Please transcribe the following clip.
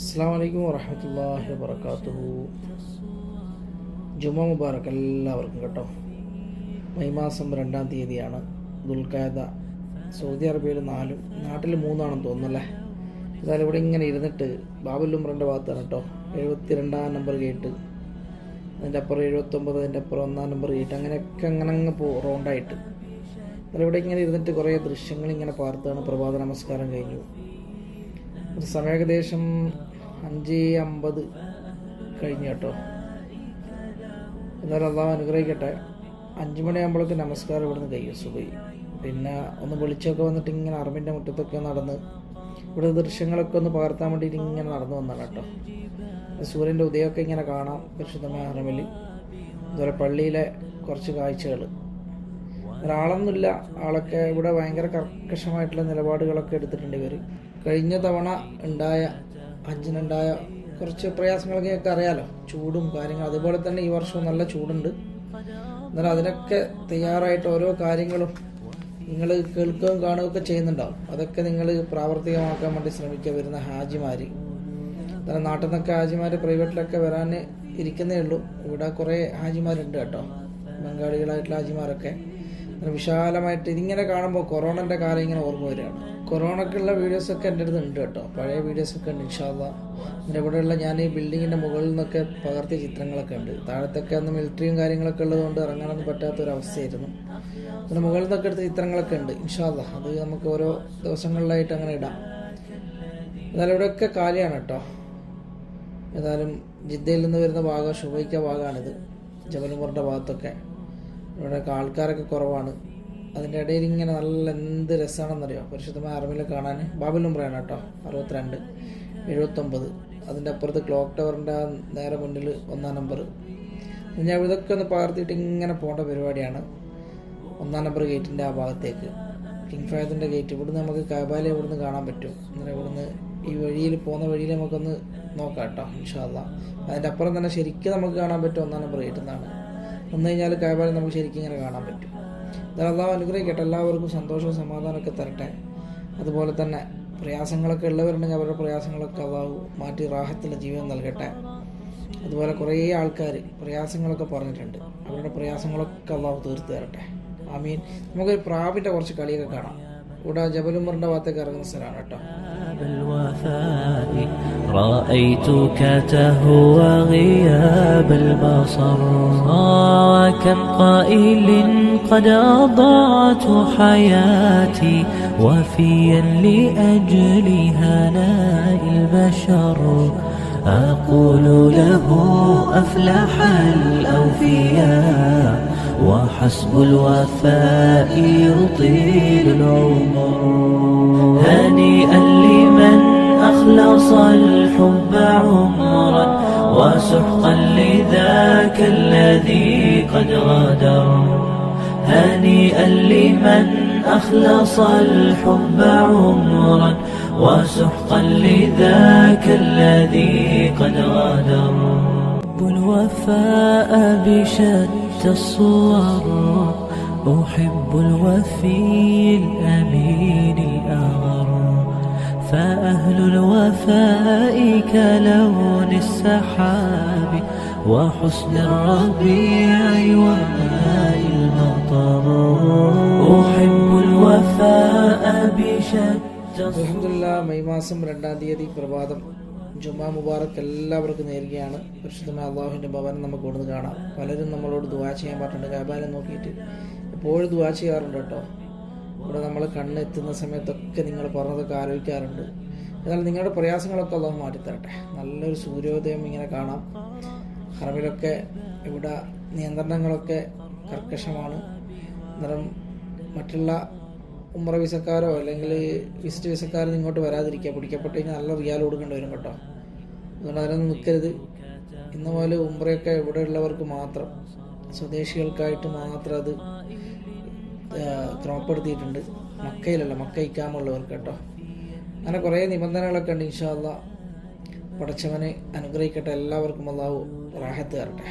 അസ്സാം വലൈക്കും വറഹമത്തല്ലാഹി വർക്കാത്തു ജുമ മുബാറക്ക് എല്ലാവർക്കും കേട്ടോ. മെയ് മാസം രണ്ടാം തീയതിയാണ്. ദുൽഖാദ സൗദി അറേബ്യയിൽ നാലും നാട്ടിൽ മൂന്നാണെന്ന് തോന്നുന്നല്ലേ? എന്നാലും ഇവിടെ ഇങ്ങനെ ഇരുന്നിട്ട് ബാബുൽ ഉമ്രന്റെ ഭാഗത്താണ് കേട്ടോ. എഴുപത്തി രണ്ടാം നമ്പർ കേട്ട് അതിന്റെ അപ്പുറം എഴുപത്തൊമ്പത് അതിന്റെ അപ്പുറം ഒന്നാം നമ്പർ ഗേറ്റ് അങ്ങനെയൊക്കെ അങ്ങനെ അങ്ങ് പോ റൗണ്ടായിട്ട് എന്നാലും ഇവിടെ ഇങ്ങനെ ഇരുന്നിട്ട് കുറേ ദൃശ്യങ്ങൾ ഇങ്ങനെ പാർത്താണ്. പ്രഭാത നമസ്കാരം കഴിഞ്ഞു. സമയ സമയം ഏകദേശം അഞ്ച് അമ്പത് കഴിഞ്ഞു കേട്ടോ. എന്നാലും അള്ളാഹ് അനുഗ്രഹിക്കട്ടെ. അഞ്ച് മണിയാകുമ്പോഴേക്ക് നമസ്കാരം ഇവിടുന്ന് കഴിയും സുബൈ പിന്നെ ഒന്ന് വിളിച്ചൊക്കെ വന്നിട്ട് ഇങ്ങനെ അറബിന്റെ മുറ്റത്തൊക്കെ നടന്ന് ഇവിടെ ദൃശ്യങ്ങളൊക്കെ ഒന്ന് പകർത്താൻ വേണ്ടിയിട്ട് ഇങ്ങനെ നടന്നു വന്നതാണ് കേട്ടോ. സൂര്യന്റെ ഉദയമൊക്കെ ഇങ്ങനെ കാണാം പരിശുദ്ധമായ അറിവിൽ അതുപോലെ പള്ളിയിലെ കുറച്ച് കാഴ്ചകൾ ഒരാളൊന്നുമില്ല ആളൊക്കെ ഇവിടെ ഭയങ്കര കർക്കശമായിട്ടുള്ള നിലപാടുകളൊക്കെ എടുത്തിട്ടുണ്ട് ഇവർ കഴിഞ്ഞ തവണ ഉണ്ടായ ഹജ്ജിനുണ്ടായ കുറച്ച് പ്രയാസങ്ങളൊക്കെ ഒക്കെ അറിയാലോ. ചൂടും കാര്യങ്ങൾ അതുപോലെ തന്നെ ഈ വർഷവും നല്ല ചൂടുണ്ട്. എന്നാലും അതിനൊക്കെ തയ്യാറായിട്ട് ഓരോ കാര്യങ്ങളും നിങ്ങൾ കേൾക്കുകയും കാണുകയൊക്കെ ചെയ്യുന്നുണ്ടാവും. അതൊക്കെ നിങ്ങൾ പ്രാവർത്തികമാക്കാൻ വേണ്ടി ശ്രമിക്കുക വരുന്ന ഹാജിമാർ കാരണം നാട്ടിൽ നിന്നൊക്കെ ഹാജിമാർ പ്രൈവറ്റിലൊക്കെ വരാൻ ഇരിക്കുന്നേ ഉള്ളൂ. ഇവിടെ കുറേ ഹാജിമാരുണ്ട് കേട്ടോ. ബംഗാളികളായിട്ടുള്ള ഹാജിമാരൊക്കെ. വിശാലമായിട്ട് ഇതിങ്ങനെ കാണുമ്പോൾ കൊറോണന്റെ കാലം ഇങ്ങനെ ഓർമ്മ വരികയാണ്. കൊറോണക്കുള്ള വീഡിയോസൊക്കെ എന്റെ അടുത്ത് ഉണ്ട് കേട്ടോ. പഴയ വീഡിയോസൊക്കെ ഉണ്ട് ഇൻഷാല്ല പിന്നെ ഇവിടെയുള്ള ഞാൻ ഈ ബിൽഡിങ്ങിന്റെ മുകളിൽ നിന്നൊക്കെ പകർത്തിയ ചിത്രങ്ങളൊക്കെ ഉണ്ട്. താഴത്തൊക്കെ അന്ന് മിലിറ്ററിയും കാര്യങ്ങളൊക്കെ ഉള്ളതുകൊണ്ട് ഇറങ്ങാനൊന്നും പറ്റാത്ത ഒരു അവസ്ഥയായിരുന്നു പിന്നെ മുകളിൽ നിന്നൊക്കെ എടുത്ത ചിത്രങ്ങളൊക്കെ ഉണ്ട് ഇൻഷാല്ല അത് നമുക്ക് ഓരോ ദിവസങ്ങളിലായിട്ട് അങ്ങനെ ഇടാം. എന്നാലും ഇവിടെയൊക്കെ കാലിയാണ് കേട്ടോ. ഏതായാലും ജിദ്ദയിൽ നിന്ന് വരുന്ന ഭാഗം ശുഭയിക്ക ഭാഗമാണിത്. ജബൽമുറിന്റെ ഭാഗത്തൊക്കെ. ഇവിടെയൊക്കെ ആൾക്കാരൊക്കെ കുറവാണ്. അതിന്റെ ഇടയിൽ ഇങ്ങനെ നല്ല എന്ത് രസമാണെന്നറിയോ പരിശുദ്ധമായ അറബിലെ കാണാൻ ബാബുൽ പറയണം കേട്ടോ. അറുപത്തിരണ്ട് എഴുപത്തൊമ്പത്. അതിന്റെ അപ്പുറത്ത് ക്ലോക്ക് ടവറിന്റെ ആ നേരെ മുന്നിൽ ഒന്നാം നമ്പർ. ഞാൻ ഇതൊക്കെ ഒന്ന് പകർത്തിയിട്ട് ഇങ്ങനെ പോകേണ്ട പരിപാടിയാണ്. ഒന്നാം നമ്പർ ഗേറ്റിന്റെ ആ ഭാഗത്തേക്ക്. കിങ് ഫയദിന്റെ ഗേറ്റ്. ഇവിടുന്ന് നമുക്ക് കബാല ഇവിടുന്ന് കാണാൻ പറ്റും. അങ്ങനെ ഇവിടുന്ന് ഈ വഴിയിൽ പോകുന്ന വഴിയിൽ നമുക്കൊന്ന് നോക്കാം കേട്ടോ ഇൻഷാല്ല അതിന്റെ അപ്പുറം തന്നെ ശരിക്കും നമുക്ക് കാണാൻ പറ്റും ഒന്നാം നമ്പർ ഗേറ്റിൽ നിന്നാണ് വന്നു കഴിഞ്ഞാൽ കബാല നമുക്ക് ശരിക്കും ഇങ്ങനെ കാണാൻ പറ്റും. എന്തായാലും അള്ളാഹു അനുഗ്രഹിക്കട്ടെ. എല്ലാവർക്കും സന്തോഷവും സമാധാനമൊക്കെ തരട്ടെ. അതുപോലെ തന്നെ പ്രയാസങ്ങളൊക്കെ ഉള്ളവരുണ്ടെങ്കിൽ അവരുടെ പ്രയാസങ്ങളൊക്കെ അള്ളാഹു മാറ്റി റാഹത്തിലുള്ള ജീവിതം നൽകട്ടെ. അതുപോലെ കുറേ ആൾക്കാർ പ്രയാസങ്ങളൊക്കെ പറഞ്ഞിട്ടുണ്ട്. അവരുടെ പ്രയാസങ്ങളൊക്കെ അള്ളാഹു തീർത്ത് തരട്ടെ. ഐ മീൻ നമുക്ക് പ്രാവിന്റെ കുറച്ച് കളിയൊക്കെ കാണാം. ഇവിടെ ജബലുമറിൻ്റെ ഭാഗത്തേക്ക് ഇറങ്ങുന്ന സ്ഥലമാണ് കേട്ടോ بالوفاء رأيتك تهوى غياب البصر وكم قائل قد أضعت حياتي وفيا لأجل هناء البشر أقول له أفلح الأوفياء وحسب الوفاء يطيل العمر. هنيئا لمن أخلص الحب عمرا وسحقا لذاك الذي قد غادر هنيئا لمن أخلص الحب عمرا وسحقا لذاك الذي قد أحب الوفاء بشتى الصور أحب الوفي الأمين الأغر فأهل الوفاء كلون السحاب وحسن الربيع وماء المطر أحب الوفاء بشتى അലഹമില്ല മെയ് മാസം രണ്ടാം തീയതി പ്രഭാതം ജുമാ മുബാറക്ക് എല്ലാവർക്കും നേരുകയാണ്. പരിശുദ്ധമായ അള്ളാഹുവിന്റെ ഭവനം നമുക്ക് ഇവിടുന്ന് കാണാം. പലരും നമ്മളോട് ദുവാ ചെയ്യാൻ പറഞ്ഞിട്ടുണ്ട്. കബാലെ നോക്കിയിട്ട് എപ്പോഴും ദുവാ ചെയ്യാറുണ്ട് കേട്ടോ. ഇവിടെ നമ്മൾ കണ്ണെത്തുന്ന സമയത്തൊക്കെ നിങ്ങൾ പറഞ്ഞതൊക്കെ ആലോചിക്കാറുണ്ട്. എന്നാൽ നിങ്ങളുടെ പ്രയാസങ്ങളൊക്കെ അള്ളാഹു മാറ്റിത്തരട്ടെ. നല്ലൊരു സൂര്യോദയം ഇങ്ങനെ കാണാം. ഹറമിലൊക്കെ ഇവിടെ നിയന്ത്രണങ്ങളൊക്കെ കർക്കശമാണ്. അന്നേരം മറ്റുള്ള ഉമ്ര വിസക്കാരോ അല്ലെങ്കിൽ വിസിറ്റ് വിസക്കാരോ ഇങ്ങോട്ട് വരാതിരിക്കുക. പിടിക്കപ്പെട്ട് കഴിഞ്ഞാൽ നല്ല റിയാൽ കൊടുക്കേണ്ടി വരും കേട്ടോ. അതുകൊണ്ട് അതിനൊന്നും നിൽക്കരുത്. ഇന്ന പോലെ ഉമ്രയൊക്കെ ഇവിടെ ഉള്ളവർക്ക് മാത്രം സ്വദേശികൾക്കായിട്ട് മാത്രം അത് ക്രമപ്പെടുത്തിയിട്ടുണ്ട്. മക്കയിലല്ല മക്ക ഇക്കാമുള്ളവർക്ക് കേട്ടോ. അങ്ങനെ കുറേ നിബന്ധനകളൊക്കെ ഉണ്ട് ഇൻഷാല്ല പടച്ചവനെ അനുഗ്രഹിക്കട്ടെ എല്ലാവർക്കും അള്ളാഹു റാഹത്ത് തരട്ടെ.